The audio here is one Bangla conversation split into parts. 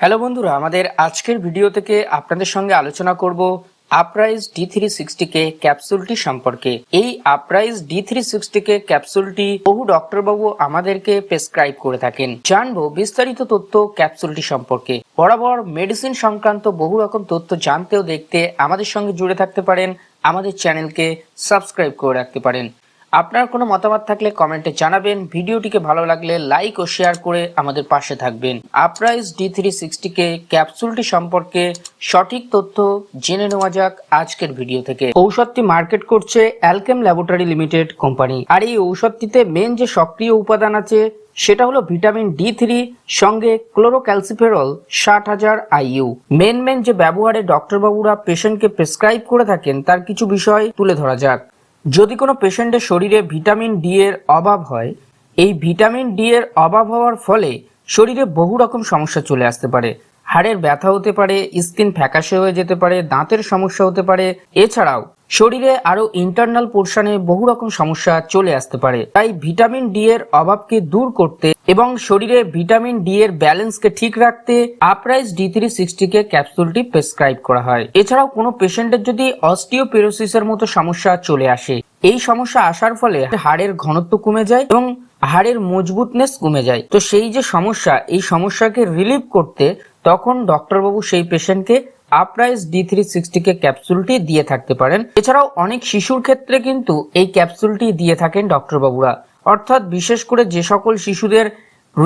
হ্যালো বন্ধুরা, আমাদের আজকের ভিডিও থেকে আপনাদের সঙ্গে আলোচনা করব Uprise D three sixty K ক্যাপসুলটি সম্পর্কে। এই Uprise D three sixty K ক্যাপসুলটি বহু ডক্টরবাবু আমাদেরকে প্রেসক্রাইব করে থাকেন। জানব বিস্তারিত তথ্য ক্যাপসুলটি সম্পর্কে। বরাবর মেডিসিন সংক্রান্ত বহু রকম তথ্য জানতে ও দেখতে আমাদের সঙ্গে জুড়ে থাকতে পারেন। আমাদের চ্যানেলকে সাবস্ক্রাইব করে রাখতে পারেন। আপনার কোনো মতামত থাকলে কমেন্টে জানাবেন। ভিডিওটিকে ভালো লাগলে লাইক ও শেয়ার করে আমাদের পাশে থাকবেন। আপরাইজ ডি থ্রি সিক্সটিকে ক্যাপসুলটি সম্পর্কে সঠিক তথ্য জেনে নেওয়া যাক আজকের ভিডিও থেকে। ঔষধটি মার্কেট করছে অ্যালকেম ল্যাবরেটরি লিমিটেড কোম্পানি আর এই ঔষধটিতে মেন যে সক্রিয় উপাদান আছে, সেটা হলো ভিটামিন ডি থ্রি সঙ্গে ক্লোরোক্যালসিফেরল ষাট হাজার আইইউ মেন মেন যে ব্যবহারে ডক্টরবাবুরা পেশেন্টকে প্রেসক্রাইব করে থাকেন, তার কিছু বিষয় তুলে ধরা যাক। যদি কোনো পেশেন্টের শরীরে ভিটামিন ডি এর অভাব হয়, এই ভিটামিন ডি এর অভাব হওয়ার ফলে শরীরে বহু রকম সমস্যা চলে আসতে পারে। হাড়ের ব্যথা হতে পারে, স্কিন ফ্যাকাশে হয়ে যেতে পারে, দাঁতের সমস্যা হতে পারে। এছাড়াও, শরীরে আরও ইন্টারনাল পোর্শনে বহু রকম সমস্যা চলে আসতে পারে। তাই ভিটামিন ডি এর অভাবকে দূর করতে এবং শরীরে ভিটামিন ডি এর ব্যালেন্সকে ঠিক রাখতে আপরাইজ ডি থ্রি সিক্সটিকে ক্যাপসুলটি প্রেসক্রাইব করা হয়। এছাড়াও কোনো পেশেন্টের যদি অস্টিওপেরোসিসের মতো সমস্যা চলে আসে, এই সমস্যা আসার ফলে হাড়ের ঘনত্ব কমে যায় এবং হাড়ের মজবুতনেস কমে যায়। তো সেই যে সমস্যা, এই সমস্যাকে রিলিভ করতে তখন ডক্টরবাবু সেই পেশেন্টকে আপরাইজ ডি থ্রি সিক্সটিকে ক্যাপসুলটি দিয়ে থাকতে পারেন। এছাড়াও অনেক শিশুর ক্ষেত্রে কিন্তু এই ক্যাপসুলটি দিয়ে থাকেন ডক্টরবাবুরা। অর্থাৎ বিশেষ করে যে সকল শিশুদের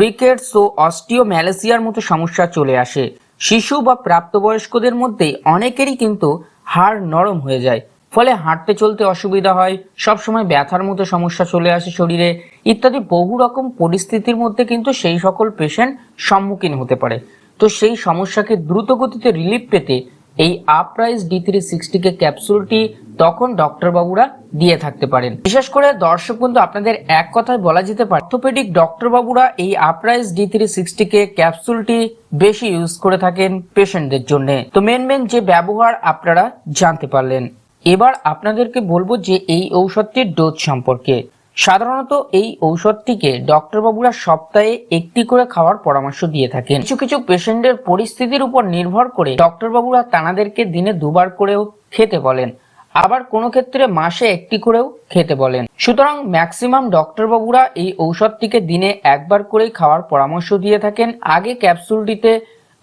রিকেটস ও অস্টিও অস্টিওম্যালেসিয়ার মতো সমস্যা চলে আসে। শিশু বা প্রাপ্তবয়স্কদের মধ্যে অনেকেরই কিন্তু হাড় নরম হয়ে যায়। ফলে হাঁটতে চলতে অসুবিধা হয়, সবসময় ব্যথার মতো সমস্যা চলে আসে শরীরে ইত্যাদি বহু রকম পরিস্থিতির মধ্যে কিন্তু সেই সকল পেশেন্ট সম্মুখীন হতে পারে। তো সেই সমস্যাকে দ্রুত গতিতে রিলিফ পেতে এই আপরাইজ ডি থ্রি সিক্সটিকে ক্যাপসুলটি তখন ডক্টর বাবুরা দিয়ে থাকতে পারেন। বিশেষ করে দর্শক বন্ধু, আপনাদের এক কথায় বলা যেতে পারে অর্থোপেডিক ডক্টর বাবুরা এই আপরাইজ ডি থ্রি সিক্সটিকে ক্যাপসুলটি বেশি ইউজ করে থাকেন পেশেন্টদের জন্য। তো মেন মেন যে ব্যবহার আপনারা জানতে পারলেন। এবার আপনাদেরকে বলব যে এই ঔষধটির ডোজ সম্পর্কে। সাধারণত এই ঔষধটিকে ডক্টরবাবুরা সপ্তাহে একটি করে খাওয়ার পরামর্শ দিয়ে থাকেন। কিছু কিছু পেশেন্টের পরিস্থিতির উপর নির্ভর করে ডক্টরবাবুরা তানাদেরকে দিনে দুবার করেও খেতে বলেন, আবার কোনো ক্ষেত্রে মাসে একটি করেও খেতে বলেন। সুতরাং ম্যাক্সিমাম ডক্টরবাবুরা এই ঔষধটিকে দিনে একবার করেই খাওয়ার পরামর্শ দিয়ে থাকেন। আগে ক্যাপসুলটিতে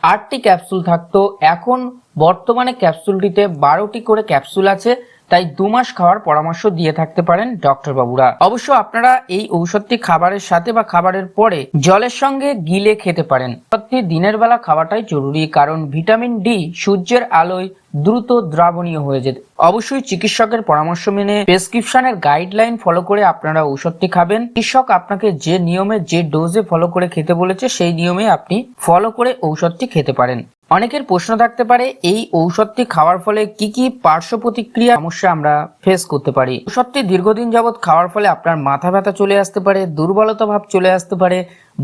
আটটি ক্যাপসুল থাকতো, এখন বর্তমানে ক্যাপসুলটিতে বারোটি করে ক্যাপসুল আছে। তাই দু মাস খাওয়ার পরামর্শ দিয়ে থাকতে পারেন ডক্টর বাবুরা। অবশ্য আপনারা এই ঔষধটি খাবারের সাথে বা খাবারের পরে জলের সঙ্গে গিলে খেতে পারেন। সত্যি দিনের বেলা খাওয়াটাই জরুরি, কারণ ভিটামিন ডি সূর্যের আলোয় দ্রুত দ্রাবণীয় হয়ে যেতে। অবশ্যই চিকিৎসকের পরামর্শ মেনে প্রেসক্রিপশনের গাইডলাইন ফলো করে আপনারা ঔষধটি খাবেন। চিকিৎসক আপনাকে যে নিয়মে, যে ডোজে ফলো করে খেতে বলেছে, সেই নিয়মে আপনি ফলো করে ঔষধটি খেতে পারেন। অনেকের প্রশ্ন থাকতে পারে, এই ঔষধটি খাওয়ার ফলে কি কি পার্শ্ব প্রতিক্রিয়া সমস্যা আমরা ফেস করতে পারি? ঔষধটি দীর্ঘদিন যাবৎ খাওয়ার ফলে আপনার মাথা ব্যথা চলে আসতে পারে, দুর্বলতা ভাব চলে আসতে পারে,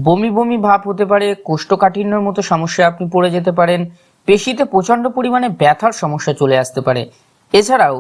বমি বমি ভাব হতে পারে, কোষ্ঠকাঠিন্যর মতো সমস্যায় আপনি পড়ে যেতে পারেন, পেশিতে প্রচণ্ড পরিমাণে ব্যথার সমস্যা চলে আসতে পারে। এছাড়াও,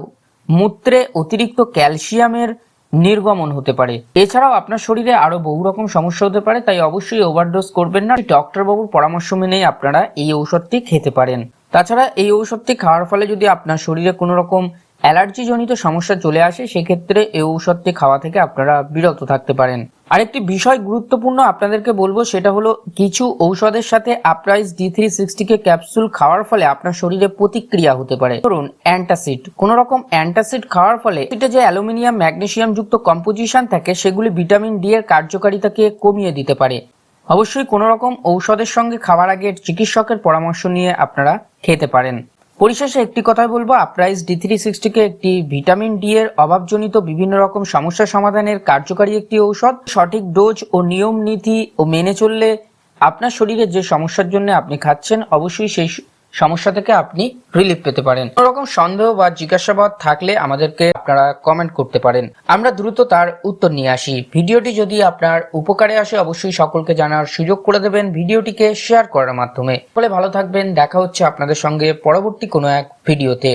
মূত্রে অতিরিক্ত ক্যালসিয়ামের নির্গমন হতে পারে। এছাড়াও আপনার শরীরে আরও বহু রকম সমস্যা হতে পারে, তাই অবশ্যই ওভারডোজ করবেন না। ডক্টর বাবুর পরামর্শ মেনেই আপনারা এই ঔষধটি খেতে পারেন। তাছাড়া এই ঔষধটি খাওয়ার ফলে যদি আপনার শরীরে কোনো রকম অ্যালার্জি জনিত সমস্যা চলে আসে, সেক্ষেত্রে এই ঔষধটি খাওয়া থেকে আপনারা বিরত থাকতে পারেন। আরেকটি বিষয় গুরুত্বপূর্ণ আপনাদেরকে বলব, সেটা হলো কিছু ঔষধের সাথে আপরাইজ ডি থ্রি সিক্সটিকে ক্যাপসুল খাওয়ার ফলে আপনার শরীরে প্রতিক্রিয়া হতে পারে। ধরুন, অ্যান্টাসিড। কোন রকম অ্যান্টাসিড খাওয়ার ফলে এটা যে অ্যালুমিনিয়াম, ম্যাগনেসিয়াম যুক্ত কম্পোজিশন থাকে, সেগুলি ভিটামিন ডি এর কার্যকারিতাকে কমিয়ে দিতে পারে। অবশ্যই কোনো রকম ঔষধের সঙ্গে খাওয়ার আগে চিকিৎসকের পরামর্শ নিয়ে আপনারা খেতে পারেন। পরিশেষে একটি কথাই বলব আপরাইজ ডি থ্রি সিক্সটিকে একটি ভিটামিন ডি এর অভাবজনিত বিভিন্ন রকম সমস্যা সমাধানের কার্যকারী একটি ঔষধ। সঠিক ডোজ ও নিয়ম নীতি ও মেনে চললে আপনার শরীরে যে সমস্যার জন্য আপনি খাচ্ছেন, অবশ্যই সেই সমস্যা থেকে আপনি রিলিফ পেতে পারেন। কোনো রকম সন্দেহ বা জিজ্ঞাসাবাদ থাকলে আমাদেরকে আপনারা কমেন্ট করতে পারেন। আমরা দ্রুত তার উত্তর নিয়ে আসি। ভিডিওটি যদি আপনার উপকারে আসে, অবশ্যই সকলকে জানার সুযোগ করে দেবেন ভিডিওটিকে শেয়ার করার মাধ্যমে। ফলে ভালো থাকবেন। দেখা হচ্ছে আপনাদের সঙ্গে পরবর্তী কোনো এক ভিডিওতে